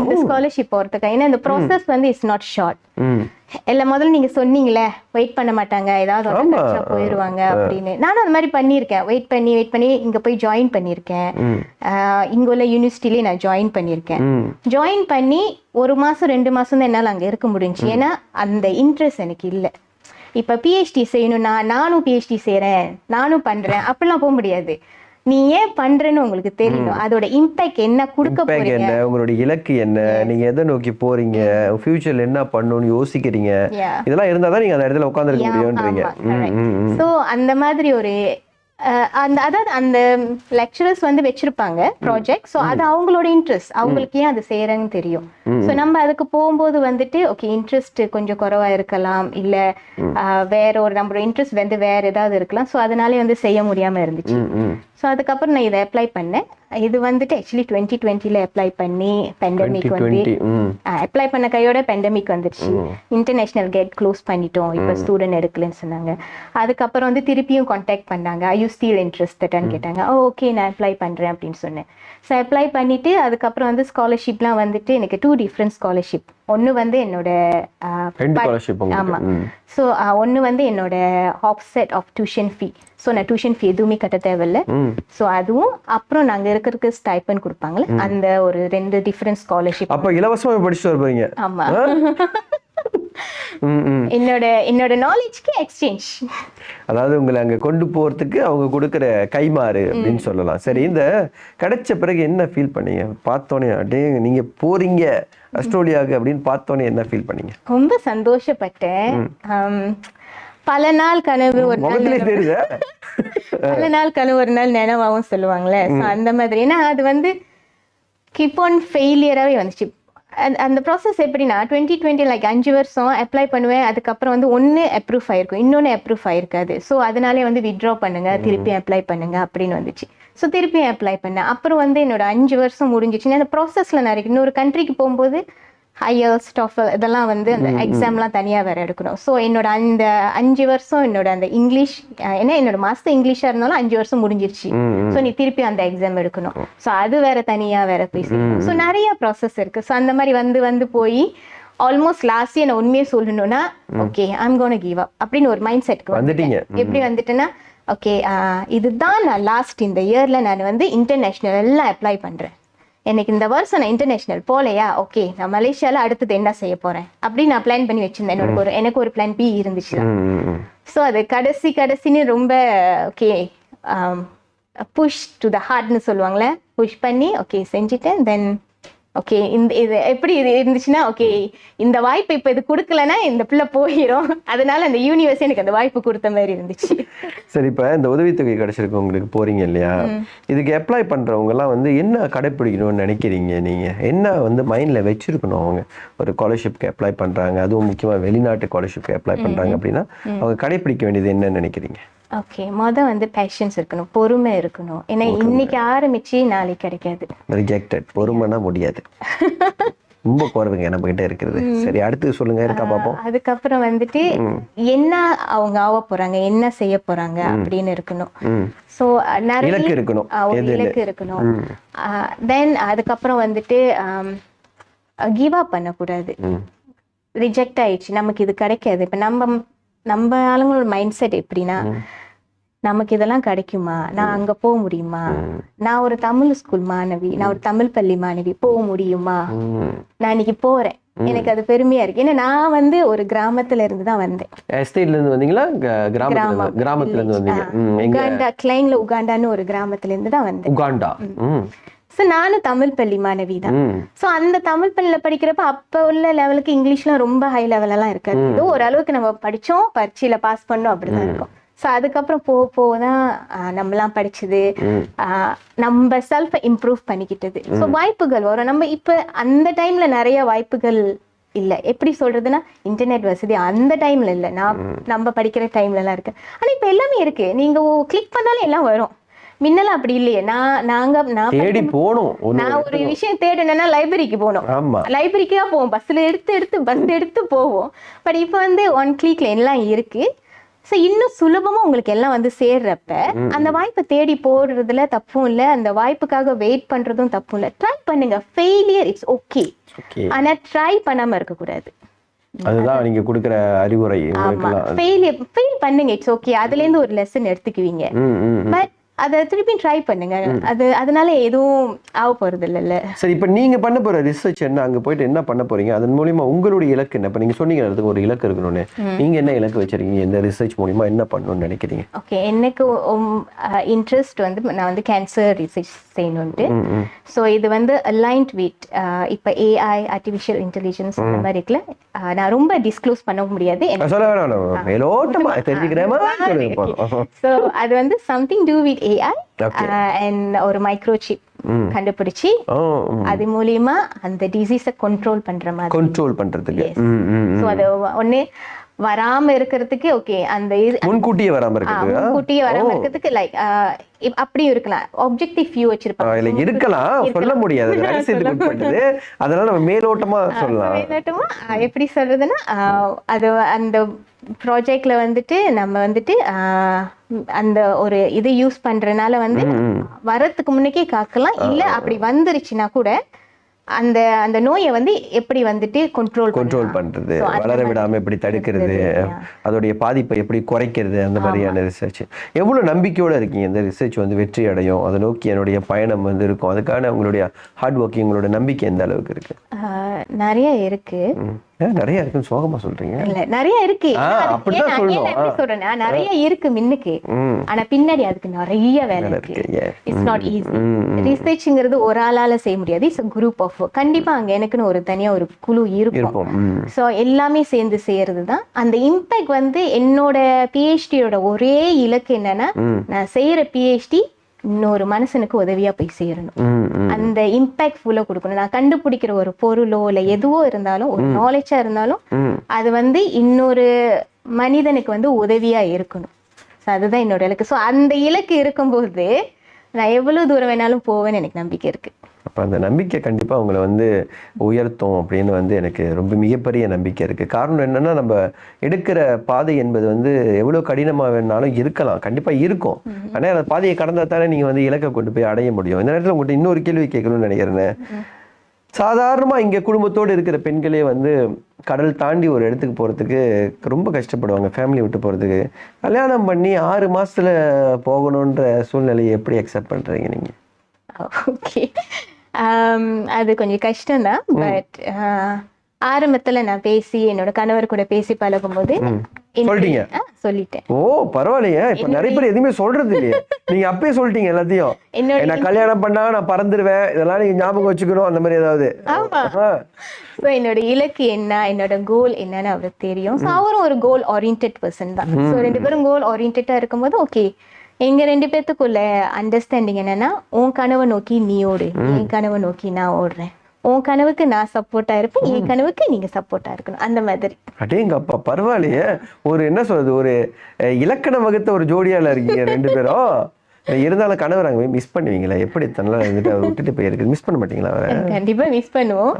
[SPEAKER 1] இந்த ஸ்காலர்ஷிப் போறதுக்கு? ஏன்னா இந்த ப்ராசஸ் வந்து இட்ஸ் நாட் ஷார்ட்
[SPEAKER 2] ம்.
[SPEAKER 1] இல்ல முதல்ல நீங்க சொன்னீங்களே வெயிட் பண்ண மாட்டாங்க ஏதாவது ஒரு போயிருவாங்க அப்படின்னு. நானும் அந்த மாதிரி பண்ணியிருக்கேன். வெயிட் பண்ணி வெயிட் பண்ணி இங்க போய் ஜாயின் பண்ணியிருக்கேன். இங்க உள்ள யூனிவர்சிட்டிலேயே நான் ஜாயின் பண்ணியிருக்கேன். ஜாயின் பண்ணி ஒரு மாசம் ரெண்டு மாசம் தான் என்னால் அங்க இருக்க முடிஞ்சுச்சு. ஏன்னா அந்த இன்ட்ரெஸ்ட் எனக்கு இல்லை. இப்ப பிஹெச்டி செய்யணும்னா நானும் பிஹெச்டி செய்றேன் நானும் பண்றேன் அப்படிலாம் போக முடியாது. நீ ஏன் பண்றேன்னு உங்களுக்கு தெரியணும். அதோட இம்பாக்ட் என்ன கொடுக்க போறீங்க?
[SPEAKER 2] என்ன? உங்களுடைய இலக்கு என்ன? நீங்க எதை நோக்கி போறீங்க? ஃபியூச்சர்ல என்ன பண்ணணும்னு யோசிக்கிறீங்க. இதெல்லாம் இருந்தா தான் நீங்க அந்த இடத்துல உட்காந்துருக்க
[SPEAKER 1] Yeah,
[SPEAKER 2] முடியும்ன்றீங்க.
[SPEAKER 1] ஸோ அந்த மாதிரி ஒரு அந்த அதாவது அந்த லெக்சரர்ஸ் வந்து வச்சிருப்பாங்க ப்ராஜெக்ட் ஸோ அது அவங்களோட இன்ட்ரெஸ்ட் அவங்களுக்கு ஏன் அது செய்யறேன்னு தெரியும். ஸோ நம்ம அதுக்கு போகும்போது வந்துட்டு ஓகே இன்ட்ரெஸ்ட் கொஞ்சம் குறைவா இருக்கலாம் இல்ல வேற ஒரு நம்மளோட இன்ட்ரெஸ்ட் வந்து வேற ஏதாவது இருக்கலாம். ஸோ அதனாலே வந்து செய்ய முடியாம இருந்துச்சு. ஸோ அதுக்கப்புறம் நான் இதை அப்ளை பண்ணேன். இது வந்துட்டு ஆக்சுவலி டுவெண்ட்டி டுவெண்ட்டில அப்ளை பண்ணி பெண்டமிக் வந்து
[SPEAKER 2] 2020 ம்.
[SPEAKER 1] அப்ளை பண்ண கையோட பெண்டமிக் வந்துருச்சு. இன்டர்நேஷனல் கேட் க்ளோஸ் பண்ணிட்டோம். இப்போ ஸ்டூடெண்ட் எடுக்கலன்னு சொன்னாங்க. அதுக்கப்புறம் வந்து திருப்பியும் காண்டாக்ட் பண்ணாங்க. ஐ யூ ஸ்டீல் இன்ட்ரெஸ்டட்னு கேட்டாங்க. ஓகே நான் அப்ளை பண்ணுறேன் அப்படின்னு சொன்னேன். ஸோ அப்ளை பண்ணிட்டு அதுக்கப்புறம் வந்து ஸ்காலர்ஷிப்லாம் வந்துட்டு எனக்கு டூ டிஃப்ரெண்ட் ஸ்காலர்ஷிப் ஒன்று வந்து என்னோட ஆமா. ஸோ ஒன்று வந்து என்னோட offset of tuition fee so நான் டியூஷன் ஃபீ எதுவுமே கட்ட தேவையில்ல. ஸோ அதுவும் அப்புறம் நாங்கள் இருக்கிறதுக்கு ஸ்டைப்பன் கொடுப்பாங்களே அந்த ஒரு ரெண்டு டிஃப்ரெண்ட் ஸ்காலர்ஷிப்
[SPEAKER 2] அப்ப இலவசமா படிச்சுட்டு வர போறீங்க.
[SPEAKER 1] ஆமா.
[SPEAKER 2] ம், ம்.
[SPEAKER 1] என்னோட என்னோட நாலேஜ்க்கு எக்ஸ்சேஞ்ச்
[SPEAKER 2] அதாவது உங்களை அங்க கொண்டு போறதுக்கு அவங்க கொடுக்குற கைமாறு அப்படின்னு சொல்லலாம். சரி இந்த கிடைச்ச பிறகு என்ன ஃபீல் பண்ணீங்க? பார்த்தோன்னே அடே நீங்க போறீங்க ஆஸ்திரேலியாவுக்கு அப்படின்னு பார்த்தோன்னே என்ன ஃபீல் பண்ணீங்க?
[SPEAKER 1] ரொம்ப சந்தோஷப்பட்டேன். பல நாள் கனவு ஒரு நாள் பல நாள் கனவு ஒரு நாள் நினைவாகவும் சொல்லுவாங்கல்ல ஸோ அந்த மாதிரி. ஏன்னா அது வந்து கீப் ஆன் ஃபெயிலியராகவே வந்துச்சு. அந்த- அந்த ப்ராசஸ் எப்படின்னா டுவெண்ட்டி டுவெண்ட்டி லைக் அஞ்சு வருஷம் அப்ளை பண்ணுவேன். அதுக்கப்புறம் வந்து ஒன்று அப்ரூவ் ஆயிருக்கும். இன்னொன்று அப்ரூவ் ஆயிருக்காது. ஸோ அதனாலே வந்து வித்ட்ரா பண்ணுங்க. திருப்பி அப்ளை பண்ணுங்க அப்படின்னு வந்துச்சு. ஸோ திருப்பி அப்ளை பண்ணேன். அப்புறம் வந்து என்னோட அஞ்சு வருஷம் முடிஞ்சிச்சு அந்த ப்ராசஸில் நிறைய இன்னொரு கண்ட்ரிக்கு போகும்போது ஹையர் ஸ்டாஃபல் இதெல்லாம் வந்து அந்த எக்ஸாம்லாம் தனியாக வேற எடுக்கணும். ஸோ என்னோட அந்த அஞ்சு வருஷம் என்னோட அந்த இங்கிலீஷ் ஏன்னா என்னோட மாஸ்டர் இங்கிலீஷாக இருந்தாலும் அஞ்சு வருஷம் முடிஞ்சிருச்சு. ஸோ நீ திருப்பி அந்த எக்ஸாம் எடுக்கணும். ஸோ அது வேற தனியா வேற செய்யணும் ஸோ நிறைய ப்ராசஸ் இருக்கு. ஸோ அந்த மாதிரி வந்து வந்து போய் ஆல்மோஸ்ட் லாஸ்ட் இயர் நான் உண்மையை சொல்லணும்னா okay I'm gonna give up அப்படின்னு ஒரு மைண்ட் செட்க்கு
[SPEAKER 2] வந்துட்டீங்க.
[SPEAKER 1] எப்படி வந்துட்டேன்னா ஓகே இதுதான் நான் லாஸ்ட் இந்த இயர்ல நான் வந்து இன்டர்நேஷ்னல் எல்லாம் அப்ளை பண்றேன். எனக்கு இந்த வருஷம் நான் இன்டர்நேஷ்னல் போலையா? ஓகே நான் மலேசியால அடுத்தது என்ன செய்ய போறேன்? அப்படின்னு நான் பிளான் பண்ணி வச்சிருந்தேன். என்னோட ஒரு எனக்கு ஒரு பிளான் பி இருந்துச்சு. ஸோ அது கடைசி கடைசின்னு ரொம்ப ஓகே புஷ் டு த ஹார்ட்னு சொல்லுவாங்களே புஷ் பண்ணி ஓகே செஞ்சுட்டேன் தென் ஓகே இந்த இது எப்படி இது இருந்துச்சுன்னா ஓகே இந்த வாய்ப்பு இப்போ இது கொடுக்கலன்னா இந்த பிள்ளை போயிடும் அதனால அந்த யூனிவர்ஸ் எனக்கு அந்த வாய்ப்பு கொடுத்த மாதிரி இருந்துச்சு.
[SPEAKER 2] சரி இப்ப இந்த உதவித்தொகை கிடைச்சிருக்கு உங்களுக்கு போறீங்க இல்லையா? இதுக்கு அப்ளை பண்றவங்க எல்லாம் வந்து என்ன கடைப்பிடிக்கணும்னு நினைக்கிறீங்க நீங்க? என்ன வந்து மைண்ட்ல வச்சிருக்கணும் அவங்க? ஒரு ஸ்காலர்ஷிப்க்கு அப்ளை பண்றாங்க அதுவும் முக்கியமா வெளிநாட்டு ஸ்காலர்ஷிப்க்கு அப்ளை பண்றாங்க அப்படின்னா அவங்க கடைப்பிடிக்க வேண்டியது என்ன நினைக்கிறீங்க?
[SPEAKER 1] ஓகே மொதல் வந்து பேஷன்ஸ் இருக்கணும் பொறுமை இருக்கணும். ஏன்னா இன்னைக்கு ஆரம்பிச்சு நாளைக்கு கிடைக்காது.
[SPEAKER 2] ரிஜெக்டட் பொறுமைனா முடியாது. ரொம்ப குறைவுங்க நம்ம கிட்ட இருக்கிறது சரி அடுத்து சொல்லுங்க இருக்கா பாப்போம்.
[SPEAKER 1] அதுக்கப்புறம் வந்துட்டு என்ன அவங்க ஆக போறாங்க என்ன செய்ய போறாங்க அப்படின்னு இருக்கணும். ஸோ நிறைய
[SPEAKER 2] இலக்கு இருக்கணும்.
[SPEAKER 1] இலக்கு இருக்கணும். தென் அதுக்கப்புறம் வந்துட்டு கிவ் அப் பண்ணக்கூடாது. ரிஜெக்ட் ஆயிடுச்சு. நமக்கு இது கிடைக்காது. இப்போ நம்ம நம்ம ஆளுங்களோட மைண்ட் செட் எப்படின்னா நமக்கு இதெல்லாம் கிடைக்குமா? நான் அங்க போக முடியுமா? நான் ஒரு தமிழ் ஸ்கூல் மாணவி நான் ஒரு தமிழ் பள்ளி மாணவி போக முடியுமா? நான் இன்னைக்கு போறேன். எனக்கு அது பெருமையா இருக்கு. ஏன்னா நான் வந்து ஒரு கிராமத்துல இருந்து தான் வந்தேன்.
[SPEAKER 2] எஸ்டேட்ல இருந்து வந்தீங்களா? கிராமத்துல இருந்து
[SPEAKER 1] கிராமம்.
[SPEAKER 2] கிராமத்துல இருந்து வந்தீங்க.
[SPEAKER 1] உகாண்டா கிளைன்ல உகாண்டான்னு ஒரு கிராமத்துல இருந்து தான் வந்தேன்.
[SPEAKER 2] உகாண்டா
[SPEAKER 1] ஸோ நானும் தமிழ் பள்ளி மாணவி தான். ஸோ அந்த தமிழ் பள்ளியில படிக்கிறப்ப அப்ப உள்ள லெவலுக்கு இங்கிலீஷ்லாம் ரொம்ப ஹை லெவலெல்லாம் இருக்காது. ஏதோ ஓரளவுக்கு நம்ம படிச்சோம் பரீட்சையில பாஸ் பண்ணோம் அப்படிதான் இருக்கும். ஸோ அதுக்கப்புறம் போக போக தான் நம்மலாம். ஆஹ், நம்ம செல்ஃபை இம்ப்ரூவ் பண்ணிக்கிட்டது. ஸோ வாய்ப்புகள் வரும். நம்ம இப்போ அந்த டைம்ல நிறைய வாய்ப்புகள் இல்ல. எப்படி சொல்றதுன்னா இன்டர்நெட் வசதி அந்த டைம்ல இல்ல. நான் நம்ம படிக்கிற டைம்ல எல்லாம் இருக்கு. ஆனா இப்ப எல்லாமே இருக்கு. நீங்க கிளிக் பண்ணாலும் எல்லாம் வரும். முன்னெல்லாம் அப்படி இல்லையே. நான் நாங்க நான்
[SPEAKER 2] தேடி ஒண்ணு
[SPEAKER 1] நான் ஒரு விஷயம் தேடணும்னா லைப்ரரிக்கு போகணும்.
[SPEAKER 2] ஆமா.
[SPEAKER 1] லைப்ரரிக்கு தான் போவோம். பஸ்ஸில் எடுத்து எடுத்து பஸ் எடுத்து போவோம். பட் இப்போ வந்து ஒன் கிளிக்ல எல்லாம் இருக்கு. ஸோ இன்னும் சுலபமா உங்களுக்கு எல்லாம் வந்து சேர்றப்ப அந்த வாய்ப்பை தேடி போடுறதுல தப்பும் இல்லை. அந்த வாய்ப்புக்காக வெயிட் பண்றதும் தப்பும் இல்லை. ட்ரை பண்ணுங்க. ஃபெயிலியர் இட்ஸ் ஓகே
[SPEAKER 2] ஓகே
[SPEAKER 1] ஆனா ட்ரை பண்ணாம இருக்கக்கூடாது.
[SPEAKER 2] அதுதான் நீங்க கொடுக்குற அறிவுரை.
[SPEAKER 1] ஃபெயில் பண்ணுங்க. இட்ஸ் ஓகே அதுல இருந்து ஒரு லெசன் எடுத்துக்குவீங்க. பட் அதை திருப்பி ட்ரை பண்ணுங்க. அது அதனால எதுவும் ஆக போறது இல்லைல்ல
[SPEAKER 2] சரி இப்போ நீங்க பண்ண போற ரிசர்ச் என்ன? அங்க போயிட்டு என்ன பண்ண போறீங்க? அதன் மூலியமா உங்களுடைய இலக்கு என்ன? இப்போ நீங்க சொன்னீங்க அதுக்கு ஒரு இலக்கு இருக்கணும்னு. நீங்க என்ன இலக்கு வச்சிருக்கீங்க? இந்த ரிசர்ச் மூலியமா என்ன பண்ணணும்னு நினைக்கிறீங்க?
[SPEAKER 1] ஓகே எனக்கு இன்ட்ரெஸ்ட் வந்து நான் வந்து கேன்சர் ரிசர்ச்
[SPEAKER 2] ம்.
[SPEAKER 1] ஸோ இது வந்து அலைன்ட் வித் இப்போ ஏஐ ஆர்டிஃபிஷியல் இன்டெலிஜென்ஸ் அந்த மாதிரி இருக்குல்ல நான் ரொம்ப டிஸ்க்ளோஸ் பண்ண முடியாது.
[SPEAKER 2] சொல்ல வேணாம் மேலோட்டமா தெரிஞ்சுக்கிறேன்
[SPEAKER 1] ஸோ அது வந்து something to with AI. And ஒரு மைக்ரோசிப் கண்டுபிடிச்சி
[SPEAKER 2] ஓ
[SPEAKER 1] அது மூலியமா அந்த டிசீஸை கண்ட்ரோல் பண்ற மாதிரி.
[SPEAKER 2] கண்ட்ரோல் பண்றதுக்கு. ம்.
[SPEAKER 1] ஸோ அது ஒண்ணு வராம இருக்கிறதுக்கு ஓகே அந்த
[SPEAKER 2] முன்கூட்டியே வராம இருக்குது
[SPEAKER 1] முன்கூட்டியே வராம இருக்கிறதுக்கு லைக் அப்படியும் இருக்கலாம். ஆப்ஜெக்டிவ் வியூ வச்சிருப்பாங்க.
[SPEAKER 2] இல்ல இருக்கலாம். சொல்ல முடியாது. அதனால நம்ம மேலோட்டமா சொல்லலாம்.
[SPEAKER 1] அஹ் எப்படி சொல்றதுன்னா அது அந்த ப்ராஜெக்ட்ல வந்துட்டு நம்ம வந்துட்டு அந்த ஒரு இது யூஸ் பண்றதுனால வந்து வரதுக்கு முன்னக்கே காக்கலாம். இல்ல அப்படி வந்துருச்சுன்னா கூட அந்த அந்த நோயை வந்து எப்படி வந்துட்டு கண்ட்ரோல்
[SPEAKER 2] கண்ட்ரோல் பண்றது வளர விடாம எப்படி தடுக்கிறது அதோடைய பாதிப்பை எப்படி குறைக்கிறது அந்த மாதிரியான ரிசர்ச் எவ்வளவு நம்பிக்கையோட இருக்கீங்க? இந்த ரிசர்ச் வந்து வெற்றி அடையும் அதை நோக்கி என்னுடைய பயணம் வந்து இருக்கும். அதுக்கான உங்களுடைய ஹார்ட் ஒர்க்கிங் உங்களோட நம்பிக்கை எந்த அளவுக்கு இருக்கு?
[SPEAKER 1] நிறைய இருக்கு.
[SPEAKER 2] ம். ஏன் நிறைய இருக்குன்னு சோகமா சொல்றீங்க.
[SPEAKER 1] இல்ல நிறைய இருக்கு.
[SPEAKER 2] அப்படிதான் சொல்லணும்.
[SPEAKER 1] சொல்றேன்னா நிறைய இருக்கு மின்னுக்கு. ஆனா பின்னாடி அதுக்கு நிறைய வேலை இருக்கு. இட்ஸ் நாட் ஈஸி ரிசர்ச்ங்கிறது ஒரு ஆளால செய்ய முடியாது. இட்ஸ் குரூப் ஆஃப் கண்டிப்பா அங்க எனக்குன்னு ஒரு தனியா ஒரு குழு இருக்கும். ஸோ எல்லாமே சேர்ந்து செய்யறது தான் அந்த இம்பேக்ட் வந்து என்னோட பிஹெச்டியோட ஒரே இலக்கு என்னன்னா. நான் செய்யற பிஹெச்டி இன்னொரு மனுஷனுக்கு உதவியா போய் சேரணும். அந்த இம்பேக்ட் ஃபுல்லா கொடுக்கணும். நான் கண்டுபிடிக்கிற ஒரு பொருளோ இல்ல எதுவோ இருந்தாலும் ஒரு நாலேஜா இருந்தாலும் அது வந்து இன்னொரு மனிதனுக்கு வந்து உதவியா இருக்கணும். ஸோ அதுதான் என்னோட இலக்கு. ஸோ அந்த இலக்கு இருக்கும்போது நான் எவ்வளவு தூரம் வேணாலும் போவேன்னு எனக்கு நம்பிக்கை இருக்கு.
[SPEAKER 2] அப்போ அந்த நம்பிக்கை கண்டிப்பாக உங்களை வந்து உயர்த்தும் அப்படின்னு வந்து எனக்கு ரொம்ப மிகப்பெரிய நம்பிக்கை இருக்குது காரணம் என்னன்னா நம்ம எடுக்கிற பாதை என்பது வந்து எவ்வளோ கடினமாக வேணாலும் இருக்கலாம். கண்டிப்பாக இருக்கும். ஆனால் அந்த பாதையை கடந்தா தானே நீங்கள் வந்து இலக்கை கொண்டு போய் அடைய முடியும். இந்த நேரத்தில் உங்கள்கிட்ட இன்னொரு கேள்வி கேட்கணும்னு நினைக்கிறேன். சாதாரணமாக இங்கே குடும்பத்தோடு இருக்கிற பெண்களே வந்து கடல் தாண்டி ஒரு இடத்துக்கு போகிறதுக்கு ரொம்ப கஷ்டப்படுவாங்க. ஃபேமிலி விட்டு போகிறதுக்கு கல்யாணம் பண்ணி ஆறு மாசத்துல போகணுன்ற சூழ்நிலையை எப்படி அக்செப்ட் பண்ணுறீங்க நீங்கள்
[SPEAKER 1] ஓகே. அது கொஞ்சம் கஷ்டம்தான் பட் ஆரம்பத்துல நான் பேசி என்னோட கணவர் கூட பேசி பழகும்போது
[SPEAKER 2] சொல்லிட்டீங்க?
[SPEAKER 1] சொல்லிட்டேன்.
[SPEAKER 2] ஓ பரவாயில்லையே. இப்ப நிறைய பேர் எதுவுமே சொல்றது இல்லையே. நீங்க அப்பயே சொல்லிட்டீங்க எல்லாத்தையும். என்ன கல்யாணம் பண்ணா நான் பறந்துருவேன் இதெல்லாம் நீங்க ஞாபகம் வச்சுக்கணும் அந்த மாதிரி ஏதாவது.
[SPEAKER 1] ஸோ என்னோட இலக்கு என்ன என்னோட கோல் என்னன்னு அவருக்கு தெரியும். அவரும் ஒரு கோல் ஓரியன்ட் பர்சன் தான் ஸோ ரெண்டு பேரும் கோல் ஓரியன்டா இருக்கும்போது ஓகே எங்க ரெண்டு பேத்துக்குள்ள அண்டர்ஸ்டாண்டிங் என்னன்னா உன் கனவை நோக்கி நீ ஓடு. என் கனவை நோக்கி நான் ஓடுறேன். உன் கனவுக்கு நான் சப்போர்ட்டா இருப்பேன். என் கனவுக்கு நீங்க சப்போர்ட்டா இருக்கணும். அந்த மாதிரி.
[SPEAKER 2] அடேங்கப்பா பரவாயில்லையே. ஒரு என்ன சொல்றது ஒரு அஹ், இலக்கணம் வகுத்த ஒரு ஜோடியால இருக்கீங்க ரெண்டு பேரும். இருந்தாலும் கணவர் அங்க மிஸ் பண்ணுவீங்களா. எப்படி தன்னால அவர் விட்டுட்டு போயிருக்கு? மிஸ் பண்ண மாட்டீங்களா
[SPEAKER 1] கண்டிப்பா மிஸ் பண்ணுவோம்.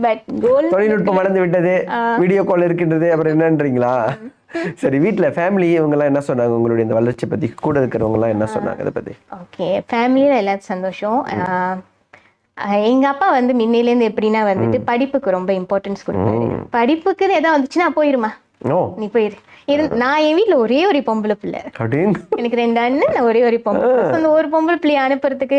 [SPEAKER 1] பட்
[SPEAKER 2] தொழில்நுட்பம் வளர்ந்து விட்டது. வீடியோ கால் இருக்கின்றது. அப்புறம் என்னன்றீங்களா? சரி வீட்ல ஃபேமிலி இவங்க எல்லாம் என்ன சொன்னாங்க? உங்களுடைய இந்த வளர்ச்சி பத்தி கூட இருக்கிறவங்க எல்லாம் என்ன சொன்னாங்க இதை பத்தி?
[SPEAKER 1] ஓகே ஃபேமிலியில் எல்லாரும் சந்தோஷம். ஆஹ் ஆஹ் எங்க அப்பா வந்து முன்னிலேருந்து எப்படின்னா வந்துட்டு படிப்புக்கு ரொம்ப இம்பார்ட்டன்ஸ் கொடுப்பாரு. படிப்புக்குன்னு எதாவது வந்துச்சுன்னா போயிருமா? நீ போயிரு. நான் என் வீட்ல ஒரே ஒரு பொம்பளை பிள்ளை. எனக்கு ரெண்டு அண்ணன் நான் ஒரே ஒரு பொம்பளை. அந்த ஒரு பொம்பளை பிள்ளைய அனுப்புறதுக்கு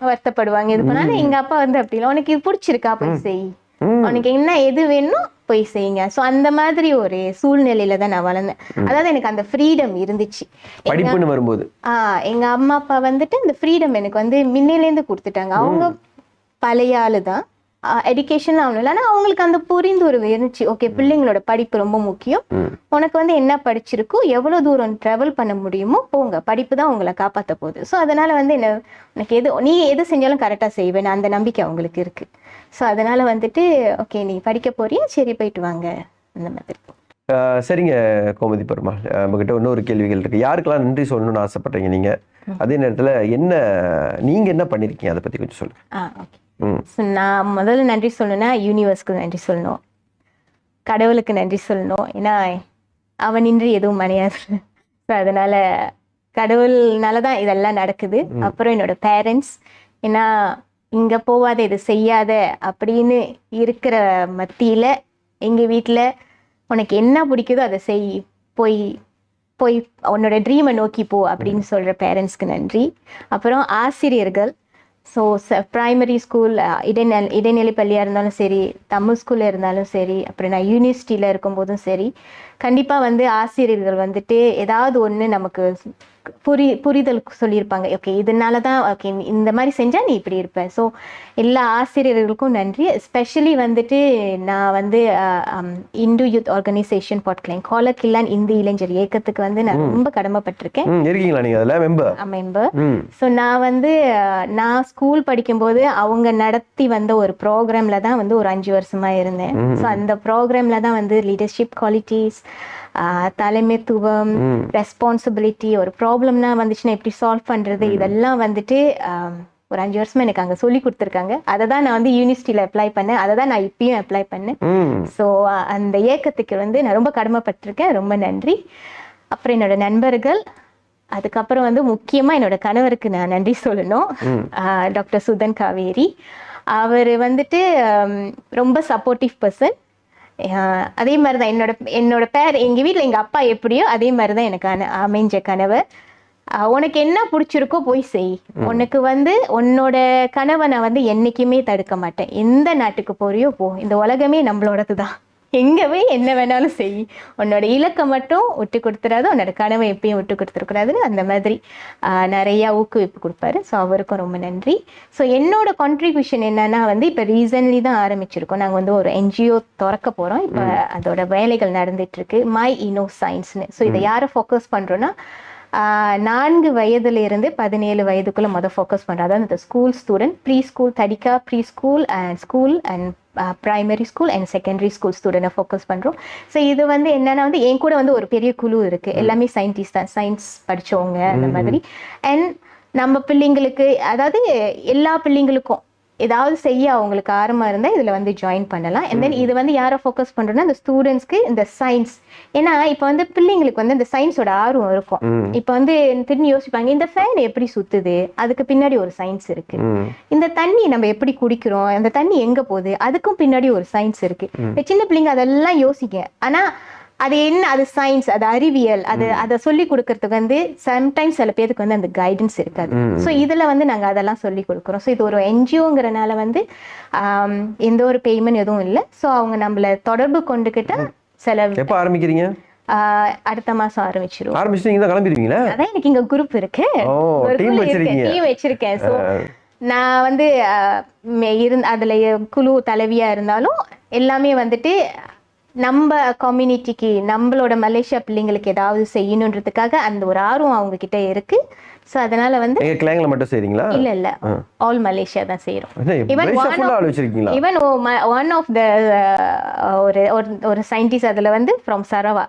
[SPEAKER 1] வருத்தப்படுவாங்க. இது பண்ணாலும் எங்க அப்பா வந்து அப்படி இல்லை. உனக்கு இது பிடிச்சிருக்கா? போய் செய். உனக்கு என்ன எது வேணும் போய் செய்யுங்க. ஸோ அந்த மாதிரி ஒரு சூழ்நிலையில தான் நான் வளர்ந்தேன். அதாவது எனக்கு அந்த ஃப்ரீடம் இருந்துச்சு.
[SPEAKER 2] படிப்புன்னு வரும்போது?
[SPEAKER 1] ஆ எங்க அம்மா அப்பா வந்துட்டு இந்த ஃப்ரீடம் எனக்கு வந்து முன்னிலேருந்து கொடுத்துட்டாங்க. அவங்க பழைய ஆளு தான் எஜுகேஷன் ஆகணும் ஆனால் அவங்களுக்கு அந்த புரிந்து ஒரு இருந்துச்சு. ஓகே பிள்ளைங்களோட படிப்பு ரொம்ப முக்கியம். உனக்கு வந்து என்ன படிச்சிருக்கோ எவ்வளோ தூரம் ட்ராவல் பண்ண முடியுமோ போங்க. படிப்பு தான் உங்களை காப்பாற்ற போகுது. ஸோ அதனால வந்து என்ன உனக்கு எது நீ எது செஞ்சாலும் கரெக்டாக செய்வேன் அந்த நம்பிக்கை அவங்களுக்கு இருக்கு. ஸோ அதனால வந்துட்டு ஓகே நீ படிக்க போறியா? சரி போயிட்டு வாங்க. அந்த மாதிரி.
[SPEAKER 2] சரிங்க கோமதி பெருமாள். உங்ககிட்ட இன்னொரு கேள்விகள் இருக்கு. யாருக்கெல்லாம் நன்றி சொல்லணும்னு ஆசைப்படுறீங்க நீங்க? அதே நேரத்துல என்ன நீங்க என்ன பண்ணிருக்கீங்க? அதை பத்தி கொஞ்சம் சொல்லுங்க.
[SPEAKER 1] ஓகே ஸோ நான் முதல்ல நன்றி சொல்லணும்னா யூனிவர்ஸ்க்கு நன்றி சொல்லணும். கடவுளுக்கு நன்றி சொல்லணும். ஏன்னா அவன் இன்றி எதுவும் மணியாது ஸோ அதனால கடவுள்னால தான் இதெல்லாம் நடக்குது. அப்புறம் என்னோட பேரண்ட்ஸ் ஏன்னா இங்க போவாத இது செய்யாத அப்படின்னு இருக்கிற மத்தியில எங்க வீட்ல உனக்கு என்ன பிடிக்குதோ அதை செய். போய் போய் உன்னோட ட்ரீமை நோக்கி போ அப்படின்னு சொல்ற பேரண்ட்ஸ்க்கு நன்றி. அப்புறம் ஆசிரியர்கள். ஸோ ப்ரைமரி uh, ஸ்கூல் இடைநிலை இடைநிலை பள்ளியாக இருந்தாலும் சரி தமிழ் ஸ்கூலில் இருந்தாலும் சரி அப்புறம் நான் யூனிவர்சிட்டியில் இருக்கும்போதும் சரி கண்டிப்பாக வந்து ஆசிரியர்கள் வந்துட்டு ஏதாவது ஒன்று நமக்கு புரி புரிதல் சொல்லியிருப்பாங்க. ஓகே இதனால தான் ஓகே இந்த மாதிரி செஞ்சால் நீ இப்படி இருப்ப. ஸோ எல்லா ஆசிரியர்களுக்கும் நன்றி. எஸ்பெஷலி வந்துட்டு நான் வந்து இந்து யூத் ஆர்கனைசேஷன் பாட்கிளைன் கோலக்கில்லான் இந்து இளைஞர் இயக்கத்துக்கு வந்து நான் ரொம்ப கடமைப்பட்டிருக்கேன்.
[SPEAKER 2] இருக்கீங்களா நீங்க அதுல? மெம்பர்?
[SPEAKER 1] மெம்பர். ஸோ நான் வந்து நான் ஸ்கூல் படிக்கும்போது அவங்க நடத்தி வந்த ஒரு ப்ரோக்ராம்ல தான் வந்து ஒரு அஞ்சு வருஷமா இருந்தேன். ஸோ அந்த ப்ரோக்ராம்ல தான் வந்து லீடர்ஷிப் குவாலிட்டிஸ் தலைமைத்துவம் ரெஸ்பான்சிபிலிட்டி ஒரு ப்ராப்ளம்னா வந்துச்சுன்னா எப்படி சால்வ் பண்றது? இதெல்லாம் வந்துட்டு ஒரு அஞ்சு வருஷமா எனக்கு அங்கே சொல்லி கொடுத்துருக்காங்க. அதை தான் நான் வந்து யூனிவர்சிட்டியில் அப்ளை பண்ணேன். அதை தான் நான் இப்பயும் அப்ளை பண்ணேன். ஸோ அந்த இயக்கத்துக்கு வந்து நான் ரொம்ப கடமைப்பட்டிருக்கேன். ரொம்ப நன்றி. அப்புறம் என்னோட நண்பர்கள் அதுக்கப்புறம் வந்து முக்கியமாக என்னோட கணவருக்கு நான் நன்றி சொல்லணும். டாக்டர் சுதன் காவேரி. அவர் வந்துட்டு ரொம்ப சப்போர்ட்டிவ் பர்சன் அதே மாதிரி தான் என்னோட என்னோட பேர் எங்கள் வீட்டில் எங்கள் அப்பா எப்படியோ அதே மாதிரி தான் எனக்கு அமைஞ்ச ஆஹ் உனக்கு என்ன பிடிச்சிருக்கோ போய் செய். உனக்கு வந்து உன்னோட கனவை நான் வந்து என்னைக்குமே தடுக்க மாட்டேன். எந்த நாட்டுக்கு போறியோ போ. இந்த உலகமே நம்மளோடது தான் எங்க போய் என்ன வேணாலும் செய். உன்னோட இலக்கை மட்டும் விட்டு கொடுத்துறாது உன்னோட கனவை எப்பயும் விட்டு கொடுத்துருக்கூடாதுன்னு அந்த மாதிரி நிறைய ஊக்குவிப்பு கொடுப்பாரு. ஸோ அவருக்கும் ரொம்ப நன்றி. ஸோ என்னோட கான்ட்ரிபியூஷன் என்னன்னா வந்து இப்போ ரீசன்லி தான் ஆரம்பிச்சிருக்கோம். நாங்கள் வந்து ஒரு என்ஜிஓ திறக்க போகிறோம் இப்போ அதோட வேலைகள் நடந்துட்டு இருக்கு மை இனோ சயின்ஸ்னு ஸோ இதை யாரை ஃபோக்கஸ் பண்ணுறோன்னா நான்கு வயதுல இருந்து பதினேழு வயதுக்குள்ள மொதல் ஃபோக்கஸ் பண்றோம் அதாவது இந்த school student pre school தடிக்கா pre school and school and primary school and secondary school ஸ்டூடெண்ட்டை focus பண்றோம். ஸோ இது வந்து என்னன்னா வந்து என் கூட வந்து ஒரு பெரிய குழு இருக்கு. எல்லாமே சயின்டிஸ்ட் தான். சயின்ஸ் படிச்சவங்க அந்த மாதிரி. அண்ட் நம்ம பிள்ளைங்களுக்கு அதாவது எல்லா பிள்ளைங்களுக்கும் ஏதாவது செய்ய அவங்களுக்கு ஆர்வமா இருந்தா இதுல வந்து ஜாயின் பண்ணலாம். அண்ட் தென் இது வந்து யாரை ஃபோக்கஸ் பண்றோம்னா இந்த ஸ்டூடெண்ட்ஸ்க்கு இந்த சயின்ஸ் ஏன்னா இப்போ வந்து பிள்ளைங்களுக்கு வந்து இந்த சயின்ஸோட ஆர்வம் இருக்கும். இப்போ வந்து திரும்பி யோசிப்பாங்க இந்த ஃபேன் எப்படி சுத்துது? அதுக்கு பின்னாடி ஒரு சயின்ஸ் இருக்கு. இந்த தண்ணி நம்ம எப்படி குடிக்கிறோம்? அந்த தண்ணி எங்க போகுது? அதுக்கும் பின்னாடி ஒரு சயின்ஸ் இருக்கு. சின்ன பிள்ளைங்க அதெல்லாம் யோசிக்க. ஆனா அது என்ன? அது சயின்ஸ் அது அறிவியல். அது அதை சொல்லி கொடுக்கறதுக்கு வந்து சம்டைம்ஸ் சில பேருக்கு வந்து அந்த கைடன்ஸ் இருக்காது. ஸோ இதுல வந்து நாங்க அதெல்லாம் சொல்லி கொடுக்குறோம். ஸோ இது ஒரு என்ஜிஓங்கிறனால வந்து எந்த ஒரு பேமெண்ட் எதுவும் இல்லை. ஸோ அவங்க நம்மள தொடர்பு கொண்டுக்கிட்டா சில
[SPEAKER 2] எப்போ ஆரம்பிக்கிறீங்க?
[SPEAKER 1] அடுத்த மாசம் ஆரம்பிச்சிருவோம்.
[SPEAKER 2] ஆரம்பிச்சுட்டு நீங்க கிளம்பிடுவீங்களா?
[SPEAKER 1] அதான் எனக்கு இங்க குரூப் இருக்கு.
[SPEAKER 2] வச்சிருக்கீங்க.
[SPEAKER 1] டீம் வச்சிருக்கேன். ஸோ நான் வந்து இருந்த அதுல குழு தலைவியா இருந்தாலும் எல்லாமே வந்துட்டு நம்ம கம்யூனிட்டிக்கு நம்மளோட மலேசியா பிள்ளைங்களுக்கு ஏதாவது செய்யணுன்றதுக்காக அந்த ஒரு ஆர்வம் அவங்க கிட்ட இருக்கு. ஸோ அதனால வந்து
[SPEAKER 2] எங்க கிளைங்களை மட்டும் செய்றீங்களா?
[SPEAKER 1] இல்ல இல்ல. ஆல் மலேசியா தான்
[SPEAKER 2] ஆள் வச்சிருக்கீங்களா
[SPEAKER 1] ஈவன் ஒன் ஆஃப் த ஒரு ஒரு- சயின்டிஸ்ட் அதுல வந்து ஃப்ரம் சரவா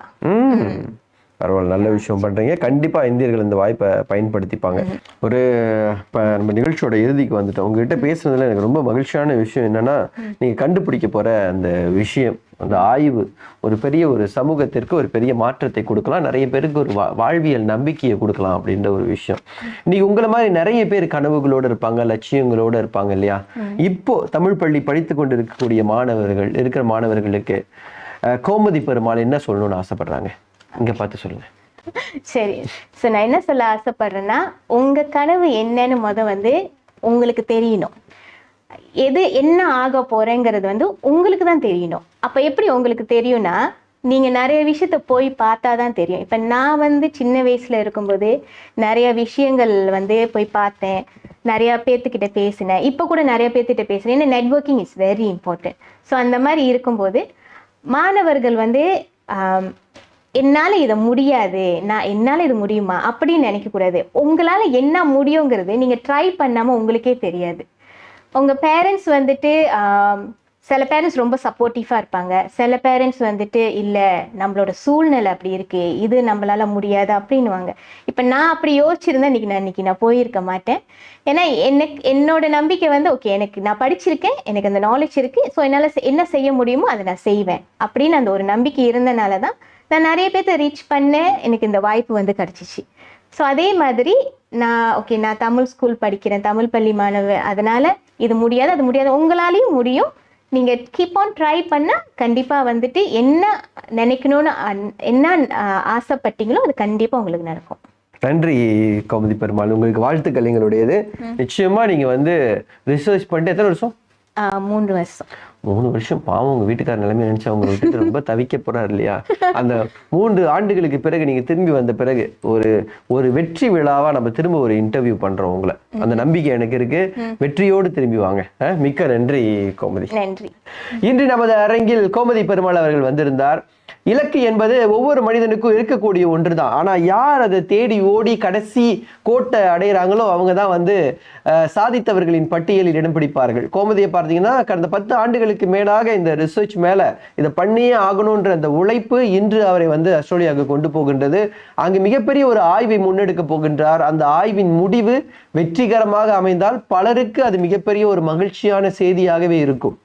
[SPEAKER 2] பரவாயில்ல நல்ல விஷயம் பண்ணுறீங்க கண்டிப்பாக இந்தியர்கள் இந்த வாய்ப்பை பயன்படுத்திப்பாங்க. ஒரு இப்போ நம்ம நிகழ்ச்சியோட இறுதிக்கு வந்துட்டோம். உங்ககிட்ட பேசுனதுல எனக்கு ரொம்ப மகிழ்ச்சியான விஷயம் என்னன்னா நீங்கள் கண்டுபிடிக்க போகிற அந்த விஷயம் அந்த ஆய்வு ஒரு பெரிய ஒரு சமூகத்திற்கு ஒரு பெரிய மாற்றத்தை கொடுக்கலாம். நிறைய பேருக்கு ஒரு வா- வாழ்வியல் நம்பிக்கையை கொடுக்கலாம் அப்படின்ற ஒரு விஷயம். இன்னைக்கு உங்களை மாதிரி நிறைய பேர் கனவுகளோடு இருப்பாங்க லட்சியங்களோடு இருப்பாங்க இல்லையா? இப்போ தமிழ் பள்ளி படித்து கொண்டு இருக்கக்கூடிய மாணவர்கள் இருக்கிற மாணவர்களுக்கு கோமதி பெருமாள் என்ன சொல்லணும்னு ஆசைப்படுறாங்க? இங்கே பார்த்து சொல்லுங்க.
[SPEAKER 1] சரி ஸோ நான் என்ன சொல்ல ஆசைப்படுறேன்னா உங்க கனவு என்னன்னு முத வந்து உங்களுக்கு தெரியணும். எது என்ன ஆக போகிறேங்கிறது வந்து உங்களுக்கு தான் தெரியணும். அப்போ எப்படி உங்களுக்கு தெரியும்னா நீங்கள் நிறைய விஷயத்த போய் பார்த்தா தான் தெரியும். இப்போ நான் வந்து சின்ன வயசில் இருக்கும்போது நிறைய விஷயங்கள் வந்து போய் பார்த்தேன். நிறையா பேர்த்துக்கிட்ட பேசினேன். இப்போ கூட நிறைய பேர்த்திட்ட பேசினேன். ஏன்னா networking is very important so அந்த மாதிரி இருக்கும்போது மாணவர்கள் வந்து என்னால் இதை முடியாது. நான் என்னால் இது முடியுமா? அப்படின்னு நினைக்கக்கூடாது. உங்களால் என்ன முடியுங்கிறது நீங்கள் ட்ரை பண்ணாமல் உங்களுக்கே தெரியாது. உங்கள் பேரண்ட்ஸ் வந்துட்டு சில பேரண்ட்ஸ் ரொம்ப சப்போர்ட்டிவாக இருப்பாங்க. சில பேரண்ட்ஸ் வந்துட்டு இல்லை நம்மளோட சூழ்நிலை அப்படி இருக்கு. இது நம்மளால முடியாது அப்படின்னுவாங்க. இப்போ நான் அப்படி யோசிச்சிருந்தேன் இன்னைக்கு நான் இன்னைக்கு நான் போயிருக்க மாட்டேன். ஏன்னா எனக்கு என்னோட நம்பிக்கை வந்து ஓகே எனக்கு நான் படிச்சிருக்கேன். எனக்கு அந்த நாலேஜ் இருக்குது ஸோ என்னால் என்ன செய்ய முடியுமோ அதை நான் செய்வேன். அப்படின்னு அந்த ஒரு நம்பிக்கை இருந்தனால தான் நான் நிறைய பேர்த்த ரீச் பண்ணேன் எனக்கு இந்த வாய்ப்பு வந்து கிடச்சிச்சு. ஸோ அதே மாதிரி நான் ஓகே நான் தமிழ் ஸ்கூல் படிக்கிறேன் தமிழ் பள்ளி மாணவ அதனால இது முடியாது அது முடியாது. உங்களாலையும் முடியும். நீங்கள் கீப் ஆன் ட்ரை பண்ணால் கண்டிப்பாக வந்துட்டு என்ன நினைக்கணும்னு என்ன ஆசைப்பட்டீங்களோ அது கண்டிப்பாக உங்களுக்கு நடக்கும்.
[SPEAKER 2] நன்றி கோமதி பெருமாள். உங்களுக்கு வாழ்த்துக்கள் எங்களுடையது. நிச்சயமா நீங்க வந்து ரிசர்ச் பண்ணிட்டு எத்தனை வருஷம்?
[SPEAKER 1] மூன்று வருஷம்.
[SPEAKER 2] மூணு வருஷம் பாவம் உங்க வீட்டுக்கார நிலைமை நினைச்சு அவங்க விட்டுட்டு ரொம்ப தவிக்க போறாரு இல்லையா? அந்த மூன்று ஆண்டுகளுக்கு பிறகு நீங்க திரும்பி வந்த பிறகு ஒரு ஒரு வெற்றி விழாவா நம்ம திரும்ப ஒரு இன்டர்வியூ பண்றோம் உங்களை. அந்த நம்பிக்கை எனக்கு இருக்கு. வெற்றியோடு திரும்பி வாங்க. மிக்க நன்றி கோமதி.
[SPEAKER 1] நன்றி.
[SPEAKER 2] இன்று நமது அரங்கில் கோமதி பெருமாள் அவர்கள் வந்திருந்தார். இலக்கு என்பது ஒவ்வொரு மனிதனுக்கும் இருக்கக்கூடிய ஒன்று தான் ஆனால் யார் அதை தேடி ஓடி கடைசி கோட்டை அடையிறாங்களோ அவங்க தான் வந்து சாதித்தவர்களின் பட்டியலில் இடம் பிடிப்பார்கள். கோமதியை பார்த்தீங்கன்னா கடந்த பத்து ஆண்டுகளுக்கு மேலாக இந்த ரிசர்ச் மேலே இதை பண்ணியே ஆகணுன்ற அந்த உழைப்பு இன்று அவரை வந்து ஆஸ்திரேலியாவுக்கு கொண்டு போகின்றது. அங்கு மிகப்பெரிய ஒரு ஆய்வை முன்னெடுக்க போகின்றார். அந்த ஆய்வின் முடிவு வெற்றிகரமாக அமைந்தால் பலருக்கு அது மிகப்பெரிய ஒரு மகிழ்ச்சியான செய்தியாகவே இருக்கும்.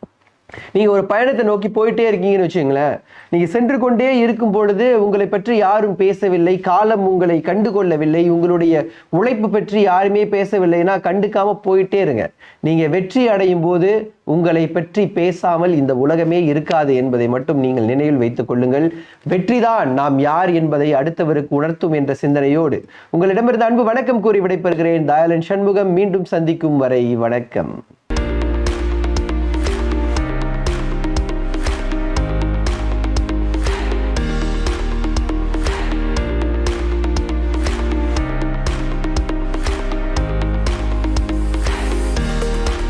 [SPEAKER 2] நீங்கள் ஒரு பயணத்தை நோக்கி போயிட்டே இருக்கீங்கன்னு வச்சுங்களேன் நீங்கள் சென்று கொண்டே இருக்கும் பொழுது உங்களை பற்றி யாரும் பேசவில்லை காலம் உங்களை கண்டு கொள்ளவில்லை உங்களுடைய உழைப்பு பற்றி யாருமே பேசவில்லைன்னா கண்டுக்காம போயிட்டே இருங்க. நீங்கள் வெற்றி அடையும் போது உங்களை பற்றி பேசாமல் இந்த உலகமே இருக்காது என்பதை மட்டும் நீங்கள் நினைவில் வைத்துக் கொள்ளுங்கள். வெற்றிதான் நாம் யார் என்பதை அடுத்தவருக்கு உணர்த்தும் என்ற சிந்தனையோடு உங்களிடமிருந்து அன்பு வணக்கம் கூறி விடைபெறுகிறேன். தயாளன் சண்முகம் மீண்டும் சந்திக்கும் வரை வணக்கம்.